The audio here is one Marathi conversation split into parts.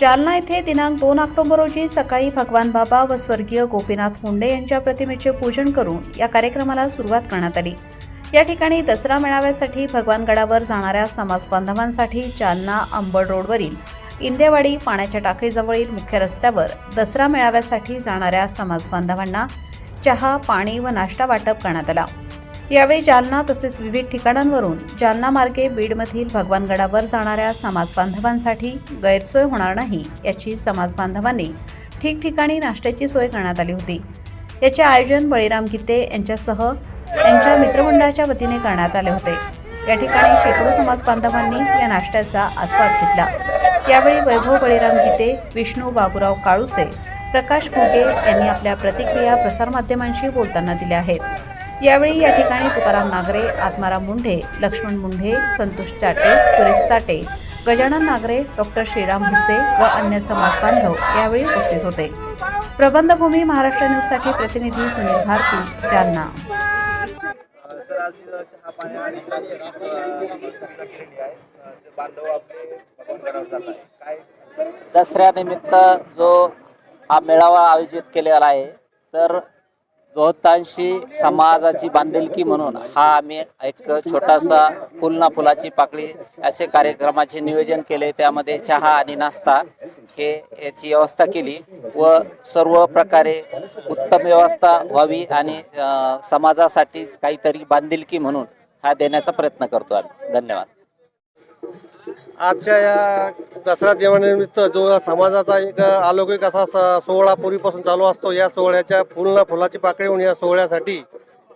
जालना येथे दिनांक दोन ऑक्टोबर रोजी सकाळी भगवान बाबा व स्वर्गीय गोपीनाथ मुंडे यांच्या प्रतिमेचे पूजन करून या कार्यक्रमाला सुरुवात करण्यात आली. या ठिकाणी दसरा मेळाव्यासाठी भगवानगडावर जाणाऱ्या समाज बांधवांसाठी जालना अंबड रोडवरील इंदेवाडी पाण्याच्या टाकीजवळील मुख्य रस्त्यावर दसरा मेळाव्यासाठी जाणाऱ्या समाज बांधवांना चहा पाणी व नाश्ता वाटप करण्यात आला. यावेळी जालना तसेच विविध ठिकाणांवरून जालना मार्गे बीडमधील भगवानगडावर जाणाऱ्या समाज बांधवांसाठी गैरसोय होणार नाही याची समाज बांधवांनी ठिकठिकाणी नाश्त्याची सोय करण्यात आली होती. याचे आयोजन बळीराम गीते यांच्यासह यांच्या मित्रमंडळाच्या वतीने करण्यात आले होते. या ठिकाणी शेकडो समाज बांधवांनी या नाश्त्याचा आस्वाद घेतला. यावेळी वैभव बळीराम गीते विष्णू बाबूराव काळुसे प्रकाश घोगे यांनी आपल्या प्रतिक्रिया प्रसारमाध्यमांशी बोलताना दिल्या आहेत. यावेळी या ठिकाणी तुकाराम नागरे आत्माराम मुंढे लक्ष्मण मुंढे संतोष चाटे सुरेश चाटे गजानन नागरे डॉक्टर श्रीराम भुसे व अन्य समाजबांधव यावेळी उपस्थित होते. प्रबंधभूमी महाराष्ट्र न्यूजसाठी प्रतिनिधी सुनील भारती जालना. दसऱ्यानिमित्त जो हा मेळावा आयोजित केलेला आहे तर बहुतांशी समाजाची बांधिलकी म्हणून हा आम्ही एक छोटासा फुल ना फुलाची पाकळी असे कार्यक्रमाचे नियोजन केले. त्यामध्ये चहा आणि नाश्ता हे याची व्यवस्था केली व सर्व प्रकारे उत्तम व्यवस्था व्हावी आणि समाजासाठी काहीतरी बांधिलकी म्हणून हा देण्याचा प्रयत्न करतो आम्ही. धन्यवाद. आजच्या या दसरा जेवणानिमित्त जो समाजाचा एक अलौकिक असा स- सोहळा पूर्वीपासून चालू असतो या सोहळ्याच्या फुलना फुलाची पाकळी होऊन या सोहळ्यासाठी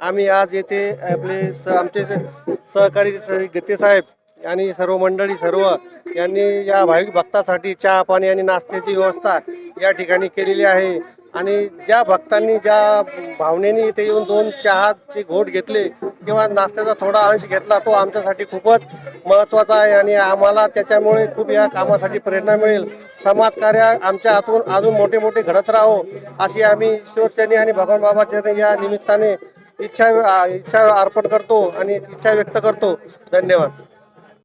आम्ही आज येथे आपले स आमचे स- सहकारी स- गीते साहेब आणि सर्व मंडळी सर्व यांनी या भाविक भक्तासाठी चहा पाणी आणि नाश्त्याची व्यवस्था या ठिकाणी केलेली आहे. आणि ज्या भक्तांनी ज्या भावनेने इथे येऊन दोन चहाचे घोट घेतले किंवा नाश्त्याचा थोडा अंश घेतला तो आमच्यासाठी खूपच महत्त्वाचा आहे आणि आम्हाला त्याच्यामुळे खूप या कामासाठी प्रेरणा मिळेल. समाजकार्य आमच्या हातून अजून मोठे मोठे घडत राहो अशी आम्ही ईश्वरचरणी आणि भगवान बाबाचरणी या निमित्ताने इच्छा इच्छा अर्पण करतो आणि इच्छा व्यक्त करतो. धन्यवाद.